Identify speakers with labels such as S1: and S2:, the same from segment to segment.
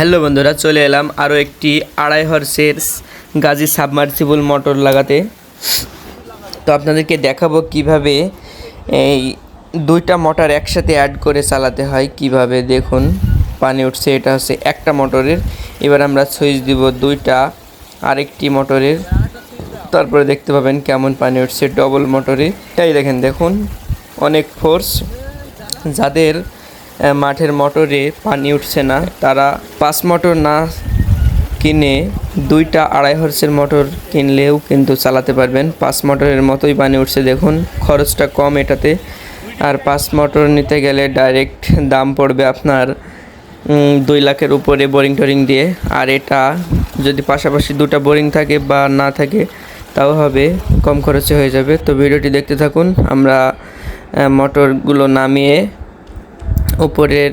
S1: Hello বন্ধুরা, চলে এলাম আরও একটি আড়াই হর্সের গাজি সাবমার্সিবল মোটর লাগাতে। তো আপনাদেরকে দেখাবো কীভাবে এই দুইটা মোটর একসাথে অ্যাড করে চালাতে হয়, কীভাবে দেখুন, পানি উঠছে, এটা হচ্ছে একটা মোটরের। এবার আমরা সুইচ দিব দুইটা আরেকটি মোটরের। তারপরে দেখতে পাবেন কেমন পানি উঠছে ডবল মোটরে। তাই দেখেন, দেখুন, অনেক ফোর্স যাদের মাঠের মোটরে পানি উঠছে না। তারা পাঁচ মোটর না কিনে দুইটা আড়াই হর্সের মোটর কিনলেও কিন্তু চালাতে পারবেন। পাঁচ মোটরের মতোই পানি উঠছে, দেখুন। খরচটা কম এটাতে। আর পাঁচ মোটর নিতে গেলে ডাইরেক্ট দাম পড়বে আপনার দুই লাখের উপরে বোরিং টোরিং দিয়ে। আর এটা যদি পাশাপাশি দুটো বোরিং থাকে বা না থাকে, তাও হবে, কম খরচে হয়ে যাবে। তো ভিডিওটি দেখতে থাকুন। আমরা মোটরগুলো নামিয়ে উপরের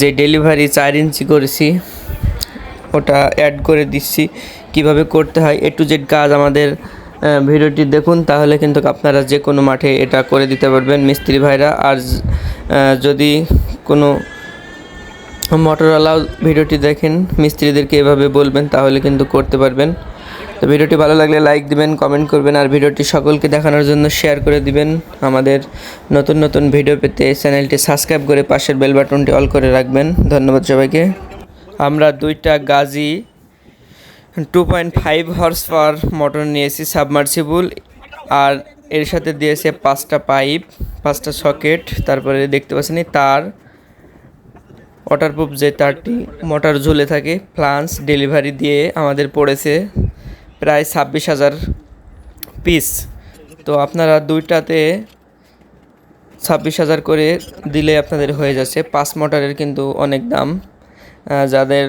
S1: যে ডেলিভারি চার ইঞ্চি করেছি, ওটা অ্যাড করে দিচ্ছি। কীভাবে করতে হয় এ টু জেড কাজ আমাদের ভিডিওটি দেখুন, তাহলে কিন্তু আপনারা যে কোনো মাঠে এটা করে দিতে পারবেন মিস্ত্রি ভাইরা। আর যদি কোনো মোটরওয়ালাও ভিডিওটি দেখেন, মিস্ত্রিদেরকে এভাবে বলবেন, তাহলে কিন্তু করতে পারবেন। তো ভিডিওটি ভালো লাগলে লাইক দিবেন কমেন্ট করবেন আর ভিডিওটি সকলকে দেখানোর জন্য শেয়ার করে দিবেন। আমাদের নতুন নতুন ভিডিও পেতে চ্যানেলটি সাবস্ক্রাইব করে পাশের বেল বাটনটি অল করে রাখবেন। ধন্যবাদ সবাইকে। আমরা দুইটা Gazi two point five horse power motor নিয়েছি সাবমার্সিবল আর এর সাথে দিয়েছে পাঁচটা পাইপ পাঁচটা সকেট তারপরে দেখতে পাচ্ছেন তার ওয়াটারপ্রুফ যে তারটি মোটর ঝুলে থাকে ফ্লান্স ডেলিভারি দিয়ে আমাদের পড়েছে। প্রায় ছাব্বিশ হাজার পিস তো আপনারা দুইটাতে ছাব্বিশ হাজার করে দিলে আপনাদের হয়ে যাচ্ছে। পাঁচ মোটরের কিন্তু অনেক দাম। যাদের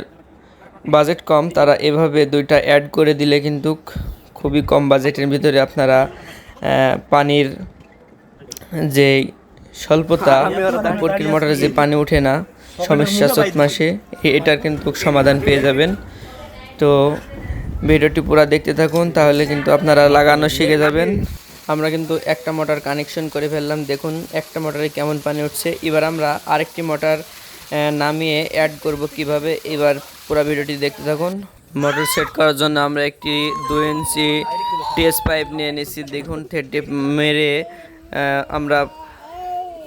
S1: বাজেট কম, তারা এভাবে দুইটা অ্যাড করে দিলে কিন্তু খুবই কম বাজেটের ভিতরে আপনারা পানির যে স্বল্পতা, পরকির মোটরে যে পানি ওঠে না, সমস্যা চোদ্দ মাসে এটার কিন্তু সমাধান পেয়ে যাবেন। তো ভিডিওটি পুরো দেখতে থাকুন, তাহলে কিন্তু আপনারা লাগানো শিখে যাবেন। আমরা কিন্তু একটা মোটর কানেকশন করে ফেললাম। দেখুন, একটা মোটরে কেমন পানি উঠছে। এবার আমরা আরেকটি মোটর নামিয়ে অ্যাড করব কীভাবে। এবার পুরো ভিডিওটি দেখতে থাকুন। মোটর সেট করার জন্য আমরা একটি দুই ইঞ্চি টেস পাইপ নিয়ে নিয়েছি দেখুন থেট মেরে আমরা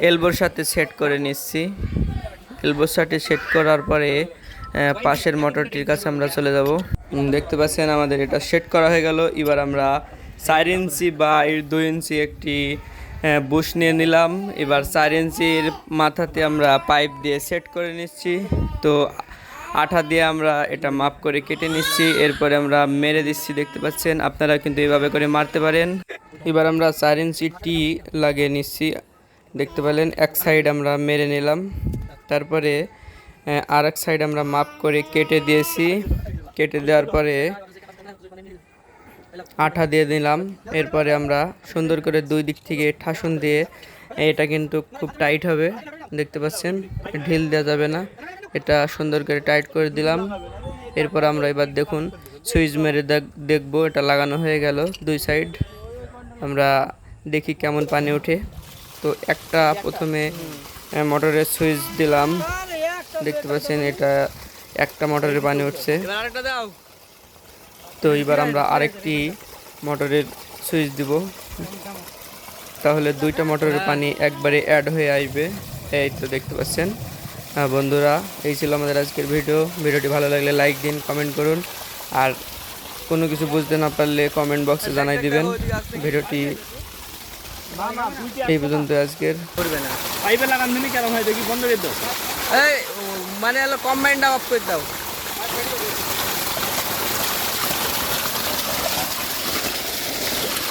S1: এলবোর সাথে সেট করে নিচ্ছি। এলবোর সাথে সেট করার পরে পাশের মোটরটির কাছে আমরা চলে যাব। দেখতে পাচ্ছেন আমাদের এটা সেট করা হয়ে গেল। এবার আমরা চার ইঞ্চি বা এর দুই ইঞ্চি একটি বুশ নিয়ে নিলাম। এবার চার ইঞ্চির মাথাতে আমরা পাইপ দিয়ে সেট করে নিচ্ছি। তো আঠা দিয়ে আমরা এটা মাপ করে কেটে নিচ্ছি। এরপরে আমরা মেরে দিচ্ছি, দেখতে পাচ্ছেন। আপনারা কিন্তু এভাবে করে মারতে পারেন। এবার আমরা চার ইঞ্চি টি লাগিয়ে নিচ্ছি। দেখতে পেলেন, এক সাইড আমরা মেরে নিলাম। তারপরে আর এক সাইড আমরা মাপ করে কেটে দিয়েছি। কেটে দেওয়ার পরে আঠা দিয়ে দিলাম। এরপরে আমরা সুন্দর করে দুই দিক থেকে ঠাসন দিয়ে এটা কিন্তু খুব টাইট হবে, দেখতে পাচ্ছেন? ঢিল দেওয়া যাবে না। এটা সুন্দর করে টাইট করে দিলাম। এরপর আমরা এবার দেখুন, সুইচ মেরে দেখ- দেখব, এটা লাগানো হয়ে গেল দুই সাইড। আমরা দেখি কেমন পানি ওঠে। তো একটা প্রথমে মোটরের সুইচ দিলাম। দেখতে পাচ্ছেন, এটা একটা মোটরের পানি উঠছে। তো এবার আমরা আরেকটি মোটরের সুইচ দিব। তাহলে দুইটা মোটরের পানি একবারে অ্যাড হয়ে আসবে এই তো দেখতে পাচ্ছেন। হ্যাঁ বন্ধুরা এই ছিল আমাদের আজকের ভিডিও ভিডিওটি ভালো লাগলে লাইক দিন কমেন্ট করুন। আর কোনো কিছু বুঝতে না পারলে কমেন্ট বক্সে জানাই দিবেন। ভিডিওটি এই পর্যন্ত আজকের।
S2: পাইপে লাগান দিলে কেন হয় দেখি বন্ধ করে দাও।
S1: এই মানে হলো কম্বাইনটা অফ করে দাও।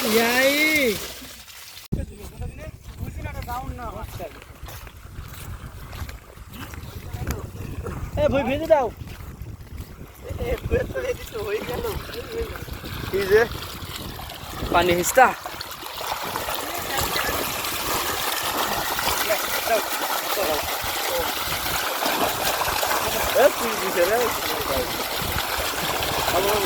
S2: ইয়াই এ ভুই ভেজে দাও।
S1: কি যে? পানি হিস্তা।
S2: Hep bu yüzü kere. Tamam.